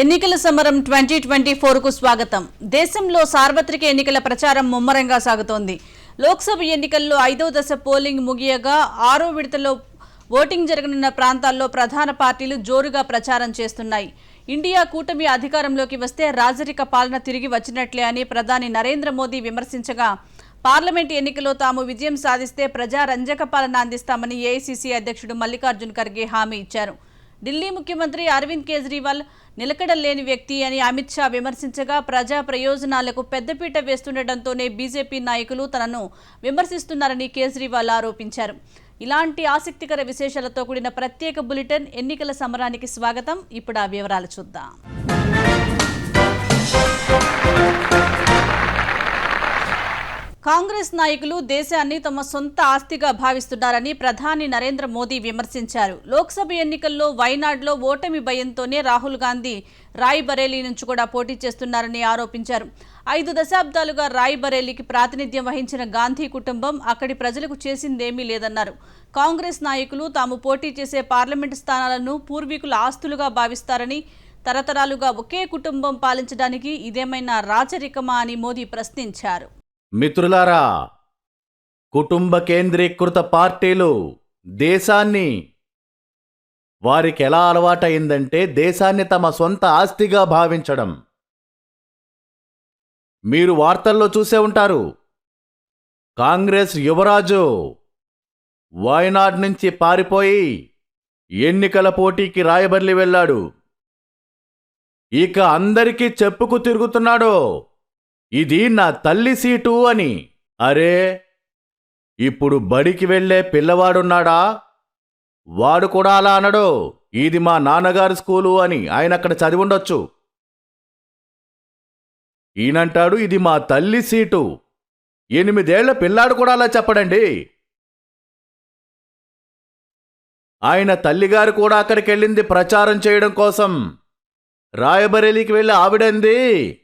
ఎన్నికల సమరం twenty twenty ఫోర్కు స్వాగతం. దేశంలో సార్వత్రిక ఎన్నికల ప్రచారం ముమ్మరంగా సాగుతోంది. లోక్సభ ఎన్నికల్లో ఐదో దశ పోలింగ్ ముగియగా ఆరో విడతలో ఓటింగ్ జరగనున్న ప్రాంతాల్లో ప్రధాన పార్టీలు జోరుగా ప్రచారం చేస్తున్నాయి. ఇండియా కూటమి అధికారంలోకి వస్తే రాజరిక పాలన తిరిగి వచ్చినట్లే అని ప్రధాని నరేంద్ర మోదీ విమర్శించగా పార్లమెంట్ ఎన్నికల్లో తాము విజయం సాధిస్తే ప్రజారంజక పాలన అందిస్తామని ఏఐసీసీ అధ్యక్షుడు మల్లికార్జున్ ఖర్గే హామీ ఇచ్చారు. ఢిల్లీ ముఖ్యమంత్రి అరవింద్ కేజ్రీవాల్ నిలకడ లేని వ్యక్తి అని అమిత్ షా విమర్శించగా ప్రజా ప్రయోజనాలకు పెద్దపీట వేస్తుండటంతోనే బీజేపీ నాయకులు తనను విమర్శిస్తున్నారని కేజ్రీవాల్ ఆరోపించారు. ఇలాంటి ఆసక్తికర విశేషాలతో కూడిన ప్రత్యేక బులెటిన్ ఎన్నికల సమరానికి స్వాగతం. ఇప్పుడు ఆ వివరాలు చూద్దాం. కాంగ్రెస్ నాయకులు దేశాన్ని తమ సొంత ఆస్తిగా భావిస్తున్నారని ప్రధాని నరేంద్ర మోదీ విమర్శించారు. లోక్సభ ఎన్నికల్లో వైనాడ్లో ఓటమి భయంతోనే రాహుల్ గాంధీ రాయ్ బరేలీ నుంచి కూడా పోటీ చేస్తున్నారని ఆరోపించారు. ఐదు దశాబ్దాలుగా రాయ్ బరేలీకి ప్రాతినిధ్యం వహించిన గాంధీ కుటుంబం అక్కడి ప్రజలకు చేసిందేమీ లేదన్నారు. కాంగ్రెస్ నాయకులు తాము పోటీ చేసే పార్లమెంటు స్థానాలను పూర్వీకుల ఆస్తులుగా భావిస్తారని తరతరాలుగా ఒకే కుటుంబం పాలించడానికి ఇదేమైనా రాచరికమా అని మోదీ ప్రశ్నించారు. మిత్రులారా కుటుంబ కేంద్రీకృత పార్టీలు దేశాన్ని వారికి ఎలా అలవాటైందంటే దేశాన్ని తమ సొంత ఆస్తిగా భావించడం. మీరు వార్తల్లో చూసే ఉంటారు కాంగ్రెస్ యువరాజు వాయనాడ్ నుంచి పారిపోయి ఎన్నికల పోటీకి రాయబర్లి వెళ్ళాడు. ఇక అందరికీ చెప్పుకు తిరుగుతున్నాడు. ఇది నా తల్లి సీటు అని. అరే ఇప్పుడు బడికి వెళ్ళే పిల్లవాడున్నాడా? వాడు కూడా అలా అనడు. ఇది మా నాన్నగారి స్కూలు అని ఆయన అక్కడ చదివి ఉండొచ్చు. ఈయనంటాడు ఇది మా తల్లి సీటు. ఎనిమిదేళ్ళ పిల్లాడు కూడా అలా చెప్పడండి. ఆయన తల్లిగారు కూడా అక్కడికి వెళ్ళింది ప్రచారం చేయడం కోసం. రాయబరేలీకి వెళ్ళి ఆవిడంది?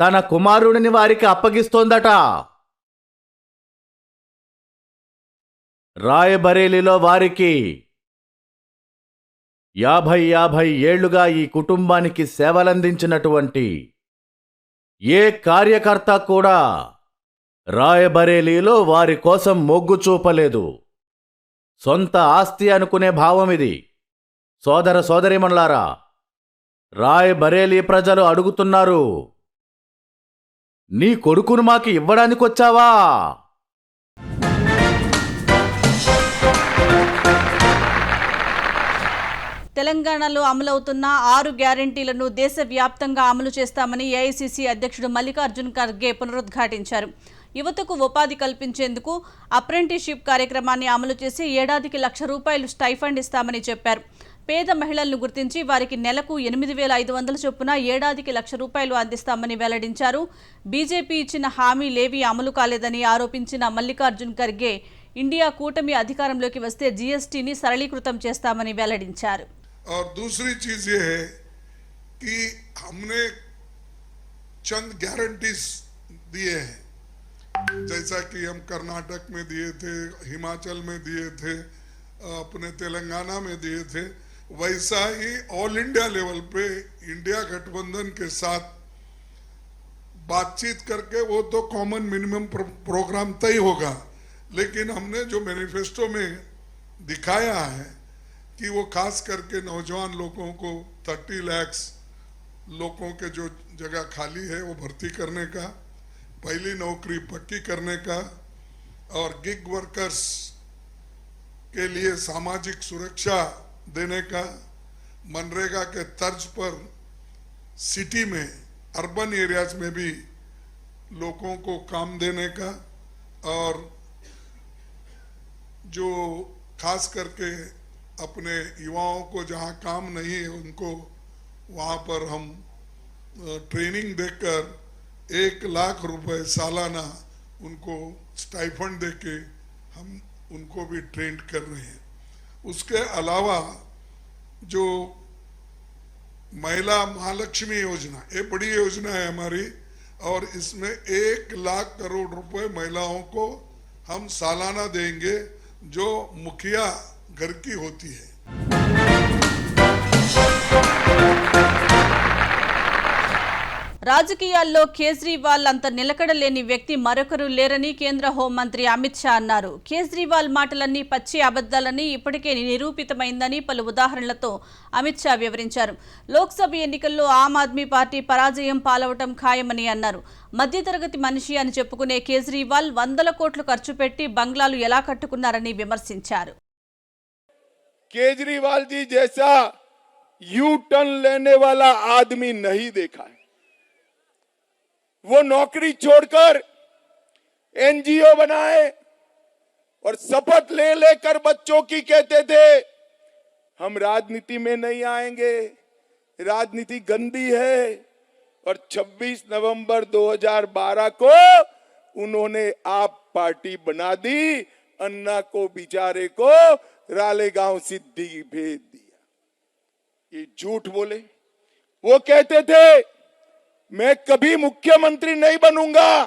తన కుమారుడిని వారికి అప్పగిస్తోందట. రాయబరేలీలో వారికి యాభై యాభై ఏళ్ళుగా ఈ కుటుంబానికి సేవలందించినటువంటి ఏ కార్యకర్త కూడా రాయబరేలీలో వారి కోసం మొగ్గు చూపలేదు. సొంత ఆస్తి అనుకునే భావం ఇది. సోదర సోదరిమణులారా రాయబరేలీ ప్రజలు అడుగుతున్నారు నీ కొడుకును మాకు ఇవ్వడానికి వచ్చావా తెలంగాణలో అమలవుతున్న ఆరు గ్యారంటీలను దేశవ్యాప్తంగా అమలు చేస్తామని ఏఐసిసి అధ్యక్షుడు మల్లికార్జున్ ఖర్గే పునరుద్ఘాటించారు. యువతకు ఉపాధి కల్పించేందుకు అప్రెంటిషిప్ కార్యక్రమాన్ని అమలు చేసి ఏడాదికి లక్ష రూపాయలు స్టైఫండ్ ఇస్తామని చెప్పారు. పేద మహిళలను గుర్తించి వారికి నెలకు ఎనిమిది వేల ఐదు వందల చొప్పున ఏడాదికి లక్ష రూపాయలు అందిస్తామని వెల్లడించారు బీజేపీ ఇచ్చిన హామీలేవీ అమలు కాలేదని ఆరోపించిన మల్లికార్జున్ ఖర్గే ఇండియా కూటమి అధికారంలోకి వస్తే జీఎస్టీని సరళీకృతం చేస్తామని వెల్లడించారు और दूसरी चीज ये है कि हमने चंद गारंटीज दिए हैं जैसा कि हम कर्नाटक में दिए थे हिमाचल में दिए थे अपने तेलंगाना में दिए थे वैसा ही ऑल इंडिया लेवल पे इंडिया गठबंधन के साथ बातचीत करके वो तो कॉमन मिनिमम प्रोग्राम तय होगा। लेकिन हमने जो मैनिफेस्टो में दिखाया है कि वो खास करके नौजवान लोगों को 30 लैक्स लोगों के जो जगह खाली है, वो भर्ती करने का, पहली नौकरी पक्की करने का और गिग वर्कर्स के लिए सामाजिक सुरक्षा देने का, मनरेगा के तर्ज पर सिटी में अर्बन एरियाज़ में भी लोगों को काम देने का और जो खास करके अपने युवाओं को जहाँ काम नहीं है उनको वहाँ पर हम ट्रेनिंग देकर एक लाख रुपए सालाना उनको स्टाइफंड देके हम उनको भी ट्रेंड कर रहे हैं। उसके अलावा जो महिला महालक्ष्मी योजना, ये बड़ी योजना है हमारी, और इसमें एक लाख करोड़ रुपए महिलाओं को हम सालाना देंगे, जो मुखिया घर की होती है। రాజకీయాల్లో కేజ్రీవాల్ అంత నిలకడలేని వ్యక్తి మరొకరు లేరని కేంద్ర హోంమంత్రి అమిత్ షా అన్నారు కేజ్రీవాల్ మాటలన్నీ పచ్చి అబద్దాలని ఇప్పటికే నిరూపితమైందని పలు ఉదాహరణలతో అమిత్ షా వివరించారు లోక్సభ ఎన్నికల్లో ఆమ్ ఆద్మీ పార్టీ పరాజయం పాలవటం ఖాయమని అన్నారు మధ్యతరగతి మనిషి అని చెప్పుకునే కేజ్రీవాల్ వందల కోట్లు ఖర్చు పెట్టి బంగ్లాలు ఎలా కట్టుకున్నారని విమర్శించారు केजरीवाल जी जैसा यू टर्न लेने वाला आदमी नहीं देखा है वो नौकरी छोड़कर एनजीओ बनाए और शपथ ले लेकर बच्चों की कहते थे, हम राजनीति में नहीं आएँगे, राजनीति गंदी है। और 26 नवंबर 2012 को उन्होंने आप पार्टी बना दी, अन्ना को बिचारे को रालेगांव सिद्धि भेज दिया। ये झूठ बोले। वो कहते थे मैं कभी मुख्यमंत्री नहीं बनूँगा।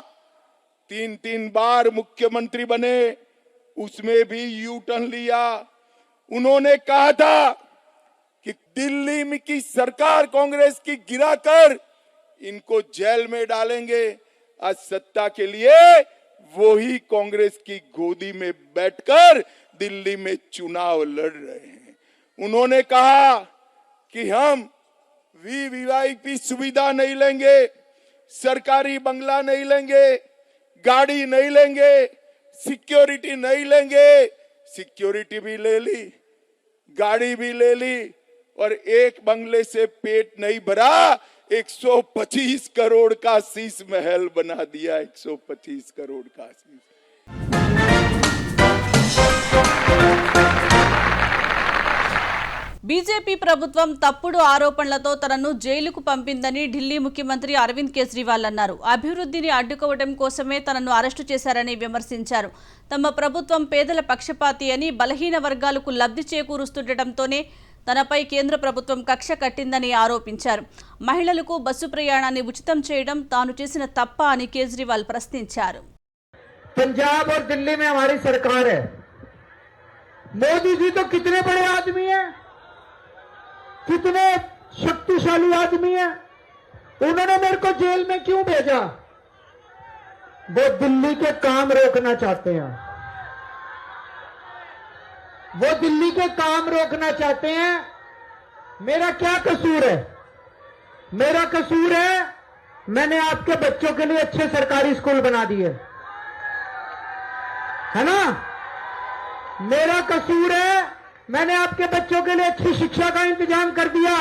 तीन तीन बार मुख्यमंत्री बने, उसमें भी यू टर्न लिया। उन्होंने कहा था कि दिल्ली में की सरकार कांग्रेस की गिराकर इनको जेल में डालेंगे। आज सत्ता के लिए वो ही कांग्रेस की गोदी में बैठकर दिल्ली में चुनाव लड़ रहे हैं। उन्होंने कहा कि हम वी वीआईपी सुविधा नहीं लेंगे, सरकारी बंगला नहीं लेंगे, गाड़ी नहीं लेंगे, सिक्योरिटी नहीं लेंगे। सिक्योरिटी भी ले ली, गाड़ी भी ले ली, और एक बंगले से पेट नहीं भरा 125 करोड़ का शीश महल बना दिया 125 करोड़ का शीश। బీజేపీ ప్రభుత్వం తప్పుడు ఆరోపణలతో తనను జైలుకు పంపిందని ఢిల్లీ ముఖ్యమంత్రి అరవింద్ కేజ్రీవాల్ అన్నారు అభివృద్ధిని అడ్డుకోవడం కోసమే తనను అరెస్టు చేశారని విమర్శించారు తమ ప్రభుత్వం పేదల పక్షపాతి అని బలహీన వర్గాలకు లబ్ధి చేకూరుస్తుండటంతోనే తనపై కేంద్ర ప్రభుత్వం కక్ష కట్టిందని ఆరోపించారు మహిళలకు బస్సు ప్రయాణాన్ని ఉచితం చేయడం తాను చేసిన తప్ప అని కేజ్రీవాల్ ప్రశ్నించారు पंजाब और दिल्ली में हमारी सरकार है मोदी जी तो कितने बड़े आदमी हैं कितने शक्तिशाली आदमी हैं। उन्होंने मेरे को जेल में क्यों भेजा? वो दिल्ली के काम रोकना चाहते हैं। वो दिल्ली के काम रोकना चाहते हैं। मेरा क्या कसूर है? मेरा कसूर है, मैंने आपके बच्चों के लिए अच्छे सरकारी स्कूल बना दिए। है ना? मेरा कसूर है मैंने आपके बच्चों के लिए अच्छी शिक्षा का इंतज़ाम कर दिया।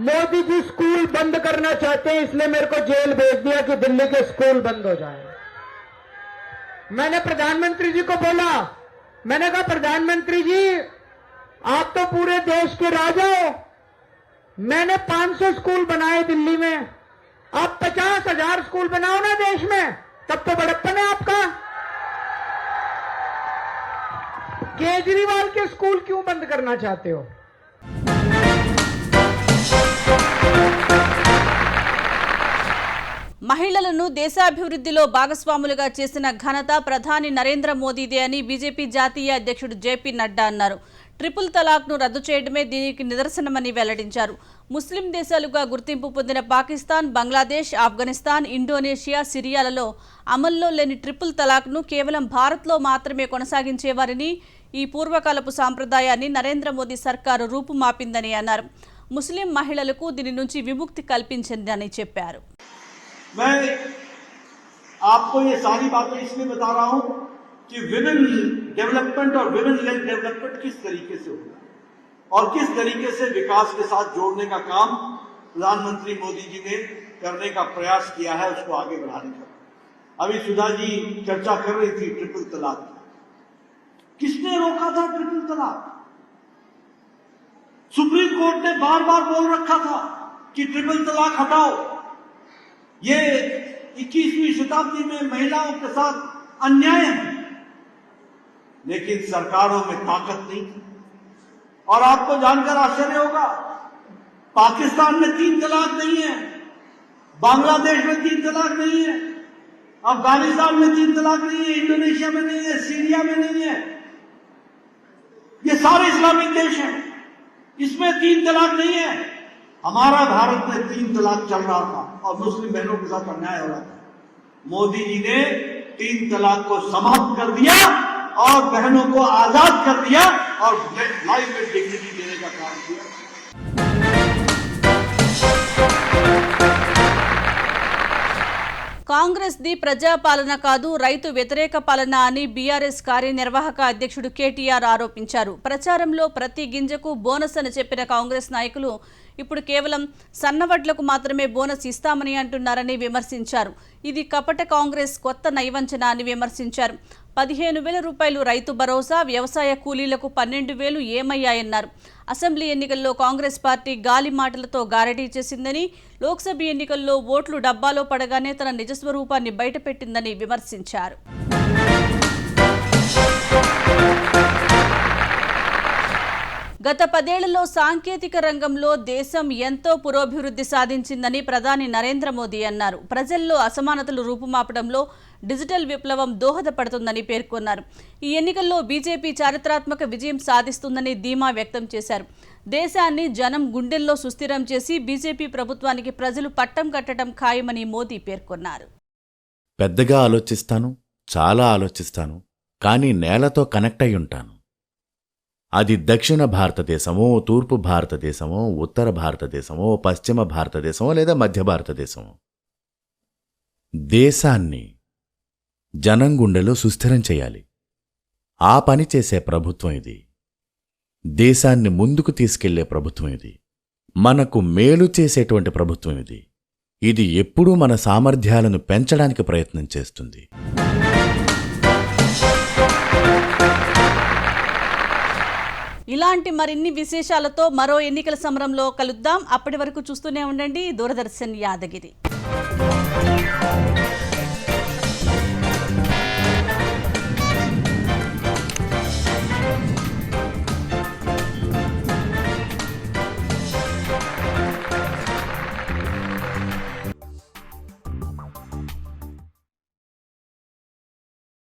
मोदी जी स्कूल बंद करना चाहते हैं, इसलिए मेरे को जेल भेज दिया कि दिल्ली के स्कूल बंद हो जाए। मैंने प्रधानमंत्री जी को बोला। मैंने कहा, प्रधानमंत्री जी, आप तो पूरे देश के राजा हो। मैंने 500 स्कूल बनाए दिल्ली में। आप पचास हज़ार स्कूल बनाओ ना देश में, तब तो बड़प्पन है आपका। केजरीवाल के स्कूल क्यों बंद करना चाहते हो మహిళలను దేశాభివృద్ధిలో భాగస్వాములుగా చేసిన ఘనత ప్రధాని నరేంద్ర మోదీదే అని బీజేపీ జాతీయ అధ్యక్షుడు జేపీ నడ్డా అన్నారు ట్రిపుల్ తలాక్ను రద్దు చేయడమే దీనికి నిదర్శనమని వెల్లడించారు ముస్లిం దేశాలుగా గుర్తింపు పొందిన పాకిస్తాన్ బంగ్లాదేశ్ ఆఫ్ఘనిస్తాన్ ఇండోనేషియా సిరియాలలో అమల్లో లేని ట్రిపుల్ తలాక్ను కేవలం భారత్లో మాత్రమే కొనసాగించేవారని ఈ పూర్వకాలపు సాంప్రదాయాన్ని నరేంద్ర మోదీ సర్కారు రూపుమాపిందని అన్నారు ముస్లిం మహిళలకు దీని నుంచి విముక్తి కల్పించిందని చెప్పారు मैं आपको ये सारी बातें इसलिए बता रहा हूं कि विमेन डेवलपमेंट और विमेन लेड डेवलपमेंट किस तरीके से होगा और किस तरीके से विकास के साथ जोड़ने का काम प्रधानमंत्री मोदी जी ने करने का प्रयास किया है उसको आगे बढ़ाने का अभी सुधा जी चर्चा कर रही थी ट्रिपल तलाक की। किसने रोका था ट्रिपल तलाक? सुप्रीम कोर्ट ने बार बार बोल रखा था कि ट्रिपल तलाक हटाओ। ये 21वीं शताब्दी में महिलाओं के साथ अन्याय है। लेकिन सरकारों में ताकत नहीं थी। और आपको जानकर आश्चर्य होगा, पाकिस्तान में तीन तलाक नहीं है, बांग्लादेश में तीन तलाक नहीं है, अफ़गानिस्तान में तीन तलाक नहीं है, इंडोनेशिया में नहीं है, सीरिया में नहीं है। ये सारे इस्लामिक देश हैं। इसमें तीन तलाक नहीं है। हमारा भारत में तीन तलाक चल रहा था और मुस्लिम बहनों के साथ अन्याय हो रहा था। मोदी जी ने तीन तलाक को समाप्त कर दिया और बहनों को आज़ाद कर दिया और लाइफ में डिग्निटी देने का काम किया। కాంగ్రెస్ ది ప్రజాపాలన కాదు రైతు వ్యతిరేక పాలన అని బీఆర్ఎస్ కార్యనిర్వాహక అధ్యక్షుడు కేటీఆర్ ఆరోపించారు. ప్రచారంలో ప్రతి గింజకు బోనస్ అని చెప్పిన కాంగ్రెస్ నాయకులు ఇప్పుడు కేవలం సన్నవడ్లకు మాత్రమే బోనస్ ఇస్తామని అంటున్నారని విమర్శించారు. ఇది కపట కాంగ్రెస్ కొత్త నైవంచన అని విమర్శించారు. పదిహేను వేల రూపాయలు రైతు భరోసా వ్యవసాయ కూలీలకు పన్నెండు వేలు ఏమయ్యాయన్నారు. అసెంబ్లీ ఎన్నికల్లో కాంగ్రెస్ పార్టీ గాలి మాటలతో గారడీ చేసిందని లోక్సభ ఎన్నికల్లో ఓట్లు డబ్బాలో పడగానే తన నిజస్వరూపాన్ని బయటపెట్టిందని విమర్శించారు. గత పదేళ్ళలో సాంకేతిక రంగంలో దేశం ఎంతో పురోభివృద్ధి సాధించిందని ప్రధాని నరేంద్ర మోదీ అన్నారు. ప్రజల్లో అసమానతలు రూపుమాపడంలో డిజిటల్ విప్లవం దోహదపడుతుందని పేర్కొన్నారు. ఈ ఎన్నికల్లో బీజేపీ చారిత్రాత్మక విజయం సాధిస్తుందని ధీమా వ్యక్తం చేశారు. దేశాన్ని జనం గుండెల్లో సుస్థిరం చేసి బీజేపీ ప్రభుత్వానికి ప్రజలు పట్టం కట్టడం ఖాయమని మోదీ పేర్కొన్నారు. పెద్దగా ఆలోచిస్తాను చాలా ఆలోచిస్తాను కానీ నేలతో కనెక్ట్ అయి ఉంటాను. అది దక్షిణ భారతదేశమో తూర్పు భారతదేశమో ఉత్తర భారతదేశమో పశ్చిమ భారతదేశమో లేదా మధ్య భారతదేశమో. దేశాన్ని జనం గుండెలో సుస్థిరం చేయాలి. ఆ పని చేసే ప్రభుత్వం ఇది. దేశాన్ని ముందుకు తీసుకెళ్ళే ప్రభుత్వం ఇది. మనకు మేలు చేసేటువంటి ప్రభుత్వం ఇది. ఇది ఎప్పుడూ మన సామర్థ్యాలను పెంచడానికి ప్రయత్నం చేస్తుంది. ఇలాంటి మరిన్ని విశేషాలతో మరో ఎన్నికల సమరంలో కలుద్దాం. అప్పటి వరకు చూస్తూనే ఉండండి. దూరదర్శన్ యాదగిరి.